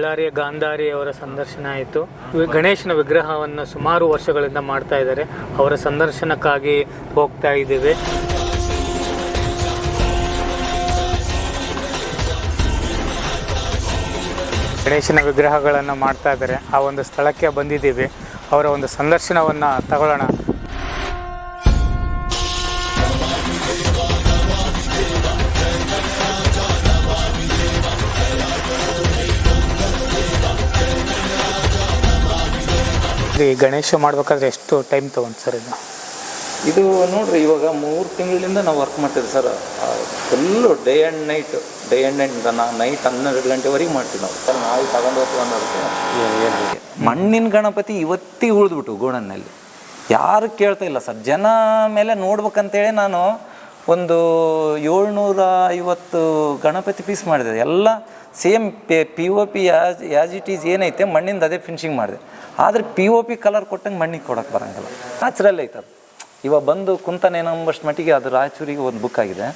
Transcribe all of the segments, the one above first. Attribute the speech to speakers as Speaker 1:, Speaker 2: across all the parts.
Speaker 1: ಬಳ್ಳಾರಿಯ ಗಾಂಧಾರಿ ಅವರ ಸಂದರ್ಶನ ಆಯಿತು. ಗಣೇಶನ ವಿಗ್ರಹವನ್ನು ಸುಮಾರು ವರ್ಷಗಳಿಂದ ಮಾಡ್ತಾ ಇದ್ದಾರೆ. ಅವರ ಸಂದರ್ಶನಕ್ಕಾಗಿ ಹೋಗ್ತಾ ಇದ್ದೀವಿ. ಗಣೇಶನ ವಿಗ್ರಹಗಳನ್ನು ಮಾಡ್ತಾ ಇದ್ದಾರೆ. ಆ ಒಂದು ಸ್ಥಳಕ್ಕೆ ಬಂದಿದ್ದೀವಿ. ಅವರ ಒಂದು ಸಂದರ್ಶನವನ್ನು ತಗೊಳ್ಳೋಣ. ಈ ಗಣೇಶ ಮಾಡ್ಬೇಕಾದ್ರೆ ಎಷ್ಟು ಟೈಮ್ ತಗೊಂತ ಸರ್ ಇದು?
Speaker 2: ಇದು ನೋಡ್ರಿ ಇವಾಗ ಮೂರು ತಿಂಗಳಿಂದ ನಾವು ವರ್ಕ್ ಮಾಡ್ತೀವಿ sir. Full day and night day and night ನಾವು ನೈಟ್ ಹನ್ನೆರಡು ಗಂಟೆವರೆಗೆ ಮಾಡ್ತೀವಿ ನಾವು. ಸರ್ ನಾವು ತಗೊಂಡು ಹೋಗ್ತೀವಿ ಮಣ್ಣಿನ ಗಣಪತಿ ಇವತ್ತಿಗೆ ಉಳಿದ್ಬಿಟ್ಟು ಗೋಣನಲ್ಲಿ ಯಾರು ಕೇಳ್ತಾ ಇಲ್ಲ ಸರ್. ಜನ ಮೇಲೆ ನೋಡ್ಬೇಕಂತೇಳಿ ನಾನು ಒಂದು ಏಳ್ನೂರ ಐವತ್ತು ಗಣಪತಿ ಪೀಸ್ ಮಾಡಿದೆ. ಎಲ್ಲ same P O P as as it is ಏನೈತೆ ಮಣ್ಣಿಂದ ಅದೇ ಫಿನಿಶಿಂಗ್ ಮಾಡಿದೆ. ಆದರೆ ಪಿ ಒ ಪಿ ಕಲರ್ ಕೊಟ್ಟಂಗೆ ಮಣ್ಣಿಗೆ ಕೊಡೋಕ್ಕೆ ಬರೋಂಗಿಲ್ಲ. ನ್ಯಾಚುರಲ್ ಐತೆ ಅದು. ಇವಾಗ ಬಂದು ಕುಂತನೇನಂಬಷ್ಟು ಮಟ್ಟಿಗೆ ಅದು ರಾಯಚೂರಿಗೆ ಒಂದು ಬುಕ್ ಆಗಿದೆ.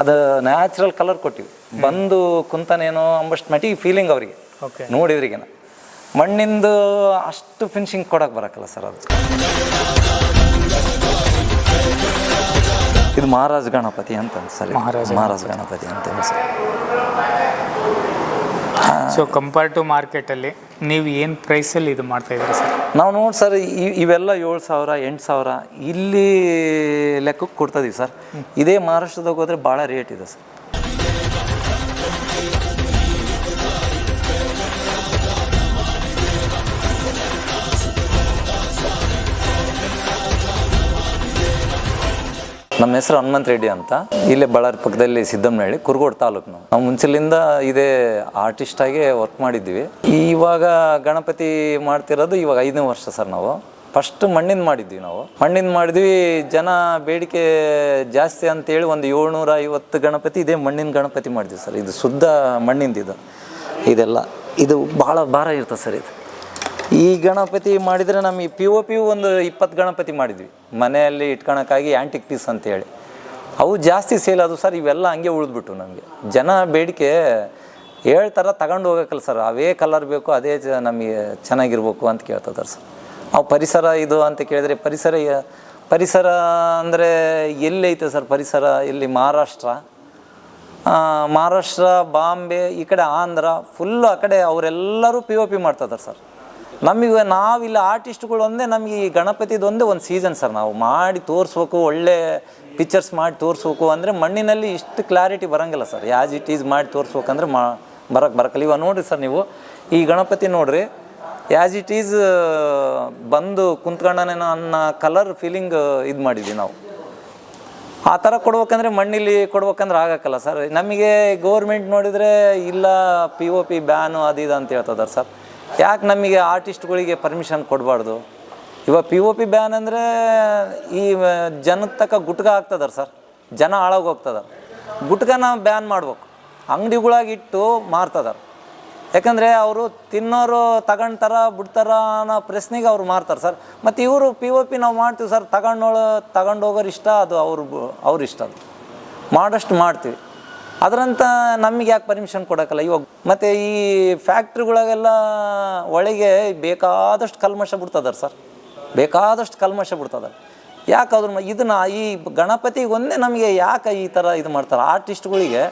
Speaker 2: ಅದು ನ್ಯಾಚುರಲ್ ಕಲರ್ ಕೊಟ್ಟಿವಿ. ಬಂದು ಕುಂತನೇನೋ ಅಂಬಷ್ಟು ಮಟ್ಟಿಗೆ ಫೀಲಿಂಗ್ ಅವರಿಗೆ.
Speaker 1: ಓಕೆ
Speaker 2: ಮಣ್ಣಿಂದ ಮಣ್ಣಿಂದು ಅಷ್ಟು ಫಿನಿಶಿಂಗ್ ಕೊಡಕ್ಕೆ ಬರಕ್ಕಲ್ಲ ಸರ್ ಅದು. ಇದು ಮಹಾರಾಜ ಗಣಪತಿ ಅಂತ ಸರ್
Speaker 1: ಮಹಾರಾಜ
Speaker 2: ಮಹಾರಾಜ ಗಣಪತಿ ಅಂತ ಸರ್.
Speaker 1: ಸೊ ಕಂಪೇರ್ ಟು ಮಾರ್ಕೆಟಲ್ಲಿ ನೀವು ಏನು ಪ್ರೈಸಲ್ಲಿ ಇದು ಮಾಡ್ತಾ ಇದ್ದೀರಿ ಸರ್
Speaker 2: ನಾವು ನೋಡಿ ಸರ್ ಇವೆಲ್ಲ ಏಳು ಸಾವಿರ ಎಂಟು ಸಾವಿರ ಇಲ್ಲಿ ಲೆಕ್ಕಕ್ಕೆ ಕೊಡ್ತದೀವಿ ಸರ್ ಇದೇ ಮಹಾರಾಷ್ಟ್ರದಾಗ ಹೋದ್ರೆ ಭಾಳ ರೇಟ್ ಇದೆ ಸರ್ ನಮ್ಮ ಹೆಸರು ಹನುಮಂತ ರೆಡ್ಡಿ ಅಂತ. ಇಲ್ಲೇ ಬಳ್ಳಾರಿ ಪಕ್ಕದಲ್ಲಿ ಸಿದ್ದಮ್ಮನಹಳ್ಳಿ, ಕುರುಗೋಡು ತಾಲೂಕು ನಾವು ನಾವು ಮುಂಚೆಲಿಂದ ಇದೇ ಆರ್ಟಿಸ್ಟ್ ಆಗಿ ವರ್ಕ್ ಮಾಡಿದ್ವಿ ಇವಾಗ ಗಣಪತಿ ಮಾಡ್ತಿರೋದು ಇವಾಗ ಐದನೇ ವರ್ಷ ಸರ್ ನಾವು. ಫಸ್ಟ್ ಮಣ್ಣಿಂದ ಮಾಡಿದ್ವಿ ನಾವು. ಮಣ್ಣಿಂದ ಮಾಡಿದ್ವಿ, ಜನ ಬೇಡಿಕೆ ಜಾಸ್ತಿ ಅಂತೇಳಿ ಒಂದು ಏಳ್ನೂರ ಐವತ್ತು ಗಣಪತಿ, ಇದೇ ಮಣ್ಣಿನ ಗಣಪತಿ ಮಾಡಿದ್ವಿ ಸರ್ ಇದು ಶುದ್ಧ ಮಣ್ಣಿಂದ ಇದು. ಇದೆಲ್ಲ. ಇದು ಭಾಳ ಭಾರ ಇರ್ತದೆ ಸರ್ ಇದು. ಈ ಗಣಪತಿ ಮಾಡಿದರೆ ನಮಗೆ ಪಿ ಒ ಪಿ ಒಂದು ಇಪ್ಪತ್ತು ಗಣಪತಿ ಮಾಡಿದ್ವಿ. ಮನೆಯಲ್ಲಿ ಇಟ್ಕೊಳಕ್ಕಾಗಿ ಆ್ಯಂಟಿಕ್ ಪೀಸ್ ಅಂತೇಳಿ. ಅವು ಜಾಸ್ತಿ ಸೇಲ್ ಅದು ಸರ್ ಇವೆಲ್ಲ ಹಂಗೆ ಉಳಿದ್ಬಿಟ್ಟು ನಮಗೆ. ಜನ ಬೇಡಿಕೆ ಹೇಳ್ತಾರ, ತಗೊಂಡು ಹೋಗೋಕ್ಕಲ್ಲ ಸರ್. ಅವೇ ಕಲರ್ ಬೇಕು, ಅದೇ ಜ- ನಮಗೆ ಚೆನ್ನಾಗಿರ್ಬೇಕು ಅಂತ ಕೇಳ್ತಿದ್ದಾರೆ ಸರ್. ಅವು ಪರಿಸರ ಇದು ಅಂತ ಕೇಳಿದರೆ ಪರಿಸರ ಪರಿಸರ ಅಂದರೆ ಎಲ್ಲೈತೆ ಸರ್ ಪರಿಸರ? ಇಲ್ಲಿ ಮಹಾರಾಷ್ಟ್ರ. ಮಹಾರಾಷ್ಟ್ರ, ಬಾಂಬೆ, ಈ ಕಡೆ ಆಂಧ್ರ ಫುಲ್ಲು ಆ ಕಡೆ ಅವರೆಲ್ಲರೂ ಪಿ ಒ ಪಿ ಮಾಡ್ತದಾರೆ ಸರ್. ನಮಗೆ ನಾವಿಲ್ಲ ಆರ್ಟಿಸ್ಟ್ಗಳು ಒಂದೇ, ನಮಗೆ ಈ ಗಣಪತಿದು ಒಂದೇ ಸೀಸನ್ ಸರ್ ನಾವು ಮಾಡಿ ತೋರಿಸ್ಬೇಕು, ಒಳ್ಳೆ ಪಿಕ್ಚರ್ಸ್ ಮಾಡಿ ತೋರಿಸ್ಬೇಕು ಅಂದರೆ ಮಣ್ಣಿನಲ್ಲಿ ಇಷ್ಟು ಕ್ಲಾರಿಟಿ ಬರೋಂಗಿಲ್ಲ ಸರ್ ಯಾಜ್ ಇಟ್ ಈಸ್ ಮಾಡಿ ತೋರಿಸ್ಬೇಕಂದ್ರೆ ಮಾ ಬರಕ್ಕೆ ಬರಕಲ್ಲ. ಇವಾಗ ನೋಡಿರಿ ಸರ್ ನೀವು, ಈ ಗಣಪತಿ ನೋಡಿರಿ ಯಾಜ್ ಇಟ್ ಈಸ್ ಬಂದು ಕುಂತ್ಕೊಂಡನೇನೋ ಅನ್ನೋ ಕಲರ್ ಫೀಲಿಂಗ್ ಇದು ಮಾಡಿದ್ವಿ ನಾವು. ಆ ಥರ ಕೊಡ್ಬೇಕಂದ್ರೆ ಮಣ್ಣಿಲಿ ಕೊಡ್ಬೇಕಂದ್ರೆ ಆಗಕ್ಕಲ್ಲ ಸರ್ ನಮಗೆ ಗೌರ್ಮೆಂಟ್ ನೋಡಿದರೆ ಇಲ್ಲ ಪಿ ಓ ಪಿ ಬ್ಯಾನು ಅದು ಇದು ಅಂತ ಹೇಳ್ತದಾರೆ ಸರ್ ಯಾಕೆ ನಮಗೆ ಆರ್ಟಿಸ್ಟ್ಗಳಿಗೆ ಪರ್ಮಿಷನ್ ಕೊಡಬಾರ್ದು? ಇವಾಗ ಪಿ ಒ ಪಿ ಬ್ಯಾನ್ ಅಂದರೆ ಈ ಜನದ ತಕ್ಕ ಗುಟ್ಕ ಆಗ್ತದಾರೆ ಸರ್. ಜನ ಹಾಳಾಗಿ ಗುಟ್ಕ ನಾವು ಬ್ಯಾನ್ ಮಾಡ್ಬೇಕು. ಅಂಗಡಿಗಳಾಗಿ ಇಟ್ಟು ಮಾರ್ತದಾರೆ. ಯಾಕಂದರೆ ಅವರು ತಿನ್ನೋರು ತಗೊಂಡ್ತಾರ ಬಿಡ್ತಾರ ಅನ್ನೋ ಪ್ರಶ್ನೆಗೆ ಅವ್ರು ಮಾರ್ತಾರೆ ಸರ್. ಮತ್ತು ಇವರು ಪಿ ಒ ಪಿ ನಾವು ಮಾಡ್ತೀವಿ ಸರ್ ತಗೊಂಡೋಳು ತಗೊಂಡೋಗೋರು ಇಷ್ಟ, ಅದು ಅವ್ರು ಅವ್ರ ಇಷ್ಟ ಅದು. ಮಾಡಷ್ಟು ಮಾಡ್ತೀವಿ. ಅದರಂತ ನಮಗೆ ಯಾಕೆ ಪರ್ಮಿಷನ್ ಕೊಡೋಕ್ಕಲ್ಲ ಇವಾಗ ಮತ್ತು ಈ ಫ್ಯಾಕ್ಟ್ರಿಗಳಿಗೆಲ್ಲ ಒಳಗೆ ಬೇಕಾದಷ್ಟು ಕಲ್ಮಶ ಬಿಡ್ತದಾರೆ ಸರ್. ಬೇಕಾದಷ್ಟು ಕಲ್ಮಶ ಬಿಡ್ತದಾರೆ. ಯಾಕೆ ಅದ್ರ ಇದನ್ನ ಈ ಗಣಪತಿಗೆ ಒಂದೇ ನಮಗೆ ಯಾಕೆ ಈ ಥರ ಇದು ಮಾಡ್ತಾರೆ? ಆರ್ಟಿಸ್ಟ್ಗಳಿಗೆ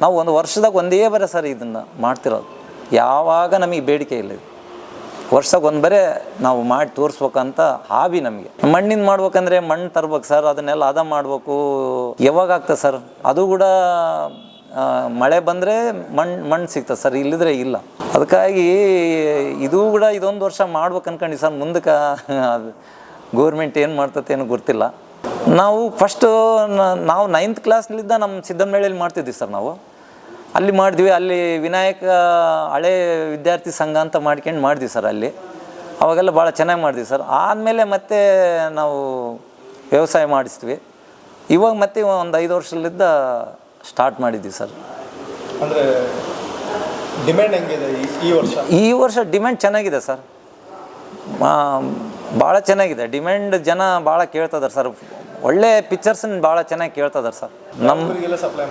Speaker 2: ನಾವು ಒಂದು ವರ್ಷದಾಗ ಒಂದೇ ಬರೆ ಸರ್ ಇದನ್ನು ಮಾಡ್ತಿರೋದು. ಯಾವಾಗ ನಮಗೆ ಬೇಡಿಕೆ ಇಲ್ಲ ಇದು. ವರ್ಷಕ್ಕೆ ಒಂದು ಬರೇ ನಾವು ಮಾಡಿ ತೋರಿಸ್ಬೇಕಂತ ಹಾಬಿ ನಮಗೆ. ಮಣ್ಣಿಂದ ಮಾಡ್ಬೇಕಂದ್ರೆ ಮಣ್ಣು ತರ್ಬೇಕು ಸರ್, ಅದನ್ನೆಲ್ಲ ಅದ ಮಾಡಬೇಕು. ಯಾವಾಗ ಆಗ್ತದೆ ಸರ್? ಅದು ಕೂಡ ಮಳೆ ಬಂದರೆ ಮಣ್ಣು ಮಣ್ಣು ಸಿಗ್ತದೆ ಸರ್, ಇಲ್ಲಿದ್ರೆ ಇಲ್ಲ. ಅದಕ್ಕಾಗಿ ಇದು ಕೂಡ ಇದೊಂದು ವರ್ಷ ಮಾಡ್ಬೇಕು ಅನ್ಕೊಂಡು ಸರ್, ಮುಂದಕ್ಕೆ ಗೌರ್ಮೆಂಟ್ ಏನು ಮಾಡ್ತತೆ ಏನೋ ಗೊತ್ತಿಲ್ಲ. ನಾವು ಫಸ್ಟು ನಾವು ನೈನ್ತ್ ಕ್ಲಾಸ್ಲಿದ್ದ ನಮ್ಮ ಸಿದ್ದಮ್ಮನಹಳ್ಳಿಯಲ್ಲಿ ಮಾಡ್ತಿದ್ವಿ ಸರ್ ನಾವು. ಅಲ್ಲಿ ಮಾಡಿದ್ವಿ, ಅಲ್ಲಿ ವಿನಾಯಕ ಹಳೆ ವಿದ್ಯಾರ್ಥಿ ಸಂಘ ಅಂತ ಮಾಡ್ಕೊಂಡು ಮಾಡಿದ್ವಿ ಸರ್ ಅಲ್ಲಿ. ಅವಾಗೆಲ್ಲ ಭಾಳ ಚೆನ್ನಾಗಿ ಮಾಡಿದ್ವಿ ಸರ್. ಆದಮೇಲೆ ಮತ್ತೆ ನಾವು ವ್ಯವಸಾಯ ಮಾಡಿಸ್ತೀವಿ. ಇವಾಗ ಮತ್ತೆ ಒಂದು ಐದು ವರ್ಷಲಿದ್ದ ಸ್ಟಾರ್ಟ್ ಮಾಡಿದ್ವಿ ಸರ್.
Speaker 3: ಅಂದರೆ ಡಿಮ್ಯಾಂಡ್ ಹೆಂಗಿದೆ ಈ- ವರ್ಷ?
Speaker 2: ಈ ವರ್ಷ ಡಿಮ್ಯಾಂಡ್ ಚೆನ್ನಾಗಿದೆ ಸರ್. ಭಾಳ ಚೆನ್ನಾಗಿದೆ. ಡಿಮ್ಯಾಂಡ್ ಜನ ಭಾಳ ಕೇಳ್ತದಾರೆ ಸರ್. ಒಳ್ಳೆ ಪಿಕ್ಚರ್ಸನ್ನ ಭಾಳ ಚೆನ್ನಾಗಿ ಕೇಳ್ತದಾರೆ ಸರ್. ನಮ್ಮ
Speaker 3: ಸಪ್ಲೈ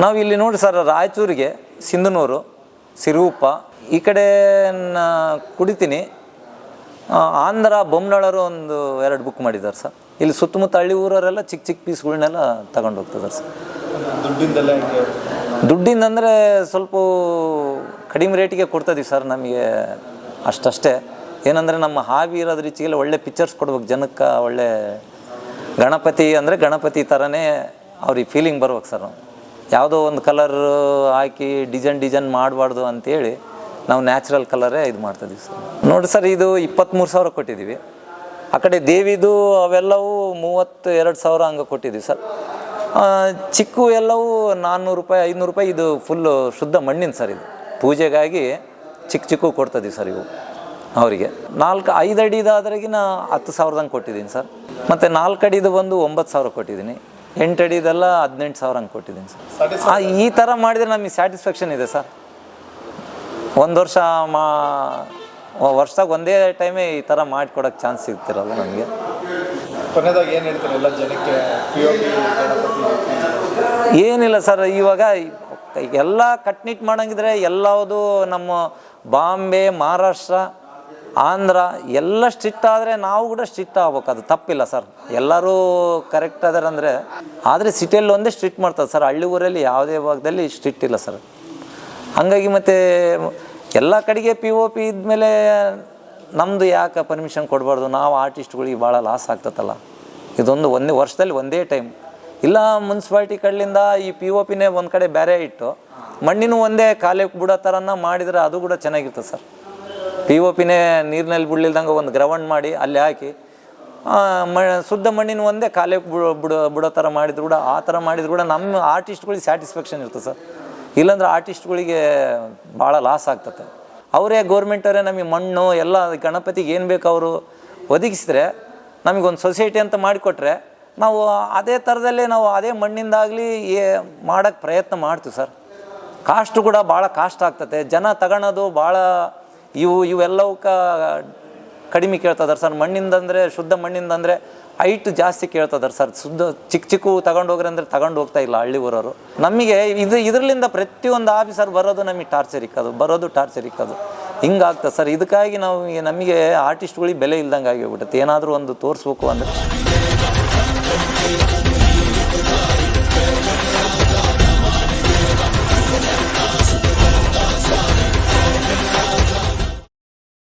Speaker 2: ನಾವು ಇಲ್ಲಿ ನೋಡಿ ಸರ್ ರಾಯಚೂರಿಗೆ ಸಿಂಧನೂರು ಸಿರೂಪ ಈ ಕಡೆ ಕುಡಿತೀನಿ. ಆಂಧ್ರ ಬೊಮ್ಮನಳರು ಒಂದು ಎರಡು ಬುಕ್ ಮಾಡಿದ್ದಾರೆ ಸರ್. ಇಲ್ಲಿ ಸುತ್ತಮುತ್ತ ಹಳ್ಳಿ ಊರವರೆಲ್ಲ ಚಿಕ್ಕ ಚಿಕ್ಕ ಪೀಸ್ಗಳನ್ನೆಲ್ಲ ತಗೊಂಡು ಹೋಗ್ತಿದ್ದಾರೆ ಸರ್.
Speaker 3: ದುಡ್ಡಿಂದೆಲ್ಲ ಹೆಂಗೆ?
Speaker 2: ದುಡ್ಡಿಂದ ಅಂದರೆ ಸ್ವಲ್ಪ ಕಡಿಮೆ ರೇಟಿಗೆ ಕೊಡ್ತಿದ್ದೀವಿ ಸರ್ ನಮಗೆ ಅಷ್ಟಷ್ಟೇ. ಏನಂದರೆ ನಮ್ಮ ಹಾವಿ ಇರೋದ್ರ ರೀತಿಯಲ್ಲಿ ಒಳ್ಳೆ ಪಿಕ್ಚರ್ಸ್ ಕೊಡ್ಬೇಕು. ಜನಕ್ಕೆ ಒಳ್ಳೆ ಗಣಪತಿ ಅಂದರೆ ಗಣಪತಿ ಥರನೇ ಅವ್ರಿಗೆ ಫೀಲಿಂಗ್ ಬರ್ಬೇಕು ಸರ್. ಯಾವುದೋ ಒಂದು ಕಲರ್ ಹಾಕಿ ಡಿಸೈನ್ ಡಿಸೈನ್ ಮಾಡಬಾರ್ದು ಅಂತೇಳಿ ನಾವು ನ್ಯಾಚುರಲ್ ಕಲರೇ ಇದು ಮಾಡ್ತಿದ್ದೀವಿ ಸರ್. ನೋಡಿ ಸರ್, ಇದು ಇಪ್ಪತ್ತ್ಮೂರು ಸಾವಿರ ಕೊಟ್ಟಿದ್ದೀವಿ. ಆ ಕಡೆ ದೇವಿದು ಅವೆಲ್ಲವೂ ಮೂವತ್ತು ಎರಡು ಸಾವಿರ ಹಂಗೆ ಕೊಟ್ಟಿದ್ದೀವಿ ಸರ್. ಚಿಕ್ಕು ಎಲ್ಲವೂ ನಾನ್ನೂರು ರೂಪಾಯಿ ಐನೂರು ರೂಪಾಯಿ, ಇದು ಫುಲ್ಲು ಶುದ್ಧ ಮಣ್ಣಿನ ಸರ್ ಇದು. ಪೂಜೆಗಾಗಿ ಚಿಕ್ಕ ಚಿಕ್ಕು ಕೊಡ್ತಿದ್ದೀವಿ ಸರ್ ಇವು, ಅವರಿಗೆ. ನಾಲ್ಕು, ಐದು ಅಡಿದಾದ್ರಗಿನ ಹತ್ತು ಸಾವಿರದಂಗೆ ಕೊಟ್ಟಿದ್ದೀನಿ ಸರ್. ಮತ್ತು ನಾಲ್ಕು ಅಡಿದು ಬಂದು ಒಂಬತ್ತು ಸಾವಿರ ಕೊಟ್ಟಿದ್ದೀನಿ ಎಂಟು ಅಡಿದೆಲ್ಲ ಹದಿನೆಂಟು ಸಾವಿರ ಹಂಗೆ ಕೊಟ್ಟಿದ್ದೀನಿ ಸರ್ ಈ ಥರ ಮಾಡಿದರೆ ನಮಗೆ ಸ್ಯಾಟಿಸ್ಫ್ಯಾಕ್ಷನ್ ಇದೆ ಸರ್. ಒಂದು ವರ್ಷ ಮಾ, ವರ್ಷದಾಗ ಒಂದೇ ಟೈಮೇ ಈ ಥರ ಮಾಡಿಕೊಡೋಕ್ಕೆ ಚಾನ್ಸ್ ಸಿಗ್ತಿರಲ್ಲ ನಮಗೆ.
Speaker 3: ಕೊನೆದಾಗ ಏನು ಹೇಳ್ತಾರೆ ಎಲ್ಲ ಜನಕ್ಕೆ
Speaker 2: ಏನಿಲ್ಲ ಸರ್, ಇವಾಗ ಎಲ್ಲ ಕಟ್ನಿಟ್ ಮಾಡಂಗಿದ್ರೆ ಎಲ್ಲವುದು ನಮ್ಮ ಬಾಂಬೆ, ಮಹಾರಾಷ್ಟ್ರ, ಆಂಧ್ರ ಎಲ್ಲ ಸ್ಟ್ರಿಕ್ಟ್ ಆದರೆ ನಾವು ಕೂಡ ಸ್ಟ್ರಿಕ್ಟ್ ಆಗ್ಬೇಕು. ಅದು ತಪ್ಪಿಲ್ಲ ಸರ್. ಎಲ್ಲರೂ ಕರೆಕ್ಟ್ ಅದಾರೆ ಅಂದರೆ, ಆದರೆ ಸಿಟಿಯಲ್ಲಿ ಒಂದೇ ಸ್ಟ್ರಿಕ್ಟ್ ಮಾಡ್ತಾರೆ ಸರ್. ಹಳ್ಳಿ ಊರಲ್ಲಿ ಯಾವುದೇ ಭಾಗದಲ್ಲಿ ಸ್ಟ್ರಿಕ್ಟ್ ಇಲ್ಲ ಸರ್. ಹಾಗಾಗಿ ಮತ್ತು ಎಲ್ಲ ಕಡೆಗೆ ಪಿ ಒ ಪಿ ಇದ್ಮೇಲೆ ನಮ್ಮದು ಯಾಕೆ ಪರ್ಮಿಷನ್ ಕೊಡಬಾರ್ದು? ನಾವು ಆರ್ಟಿಸ್ಟ್ಗಳಿಗೆ ಭಾಳ ಲಾಸ್ ಆಗ್ತದಲ್ಲ ಇದೊಂದು ಒಂದೇ, ವರ್ಷದಲ್ಲಿ ಒಂದೇ ಟೈಮ್ ಇಲ್ಲ ಮುನ್ಸಿಪಾಲ್ಟಿ ಕಡೆಯಿಂದ ಈ ಪಿ ಒ ಪಿನೇ ಒಂದು ಕಡೆ ಬೇರೆ ಇಟ್ಟು, ಮಣ್ಣಿನೂ ಒಂದೇ ಕಾಲೇಕ್ ಬಿಡೋ ಥರನ ಮಾಡಿದರೆ ಅದು ಕೂಡ ಚೆನ್ನಾಗಿರ್ತದೆ ಸರ್. ಪಿ ಒ ಪಿನೇ ನೀರಿನಲ್ಲಿ ಬಿಡ್ಲಿಲ್ದಂಗೆ ಒಂದು ಗ್ರೌಂಡ್ ಮಾಡಿ ಅಲ್ಲಿ ಹಾಕಿ ಮ, ಶುದ್ಧ ಮಣ್ಣಿನ ಒಂದೇ ಕಾಲಕ್ಕೆ ಬಿಡೋ ಬಿಡೋ ಬಿಡೋ ಥರ ಮಾಡಿದ್ರು ಕೂಡ, ಆ ಥರ ಮಾಡಿದ್ರು ಕೂಡ ನಮ್ಮ ಆರ್ಟಿಸ್ಟ್ಗಳಿಗೆ ಸ್ಯಾಟಿಸ್ಫ್ಯಾಕ್ಷನ್ ಇರ್ತದೆ ಸರ್. ಇಲ್ಲಾಂದ್ರೆ ಆರ್ಟಿಸ್ಟ್ಗಳಿಗೆ ಭಾಳ ಲಾಸ್ ಆಗ್ತದೆ. ಅವರೇ ಗೌರ್ಮೆಂಟವರೇ ನಮಗೆ ಮಣ್ಣು, ಎಲ್ಲ ಗಣಪತಿಗೆ ಏನು ಬೇಕು ಅವರು ಒದಗಿಸಿದ್ರೆ ನಮಗೊಂದು ಸೊಸೈಟಿ ಅಂತ ಮಾಡಿಕೊಟ್ರೆ ನಾವು ಅದೇ ಥರದಲ್ಲೇ ನಾವು ಅದೇ ಮಣ್ಣಿಂದಾಗಲಿ ಏ ಮಾಡೋಕ್ಕೆ ಪ್ರಯತ್ನ ಮಾಡ್ತೀವಿ ಸರ್. ಕಾಸ್ಟು ಕೂಡ ಭಾಳ ಕಾಸ್ಟ್ ಆಗ್ತದೆ ಜನ ತಗೊಳೋದು ಭಾಳ ಇವು, ಇವೆಲ್ಲವಕ್ಕ ಕಡಿಮೆ ಕೇಳ್ತದಾರೆ ಸರ್. ಮಣ್ಣಿಂದ ಅಂದರೆ, ಶುದ್ಧ ಮಣ್ಣಿಂದ ಅಂದರೆ ಹೈಟ್ ಜಾಸ್ತಿ ಕೇಳ್ತದಾರೆ ಸರ್. ಶುದ್ಧ ಚಿಕ್ಕ ಚಿಕ್ಕ ತಗೊಂಡು ಹೋಗ್ರೆ ಅಂದರೆ ತಗೊಂಡು ಹೋಗ್ತಾ ಇಲ್ಲ ಹಳ್ಳಿ ಊರವರು. ನಮಗೆ ಇದು ಇದರಿಂದ ಪ್ರತಿಯೊಂದು ಆಫೀಸರ್ ಬರೋದು ನಮಗೆ ಟಾರ್ಚರ್ ಇಕ್ಕೋದು, ಬರೋದು ಟಾರ್ಚರ್ ಇಕ್ಕೋದು. ಹಿಂಗಾಗ್ತದೆ ಸರ್. ಇದಕ್ಕಾಗಿ ನಾವು ನಮಗೆ ಆರ್ಟಿಸ್ಟ್ಗಳಿಗೆ ಬೆಲೆ ಇಲ್ದಂಗೆ ಆಗಿ ಹೋಗ್ಬಿಡುತ್ತೆ ಏನಾದರೂ ಒಂದು ತೋರಿಸ್ಬೇಕು ಅಂದರೆ.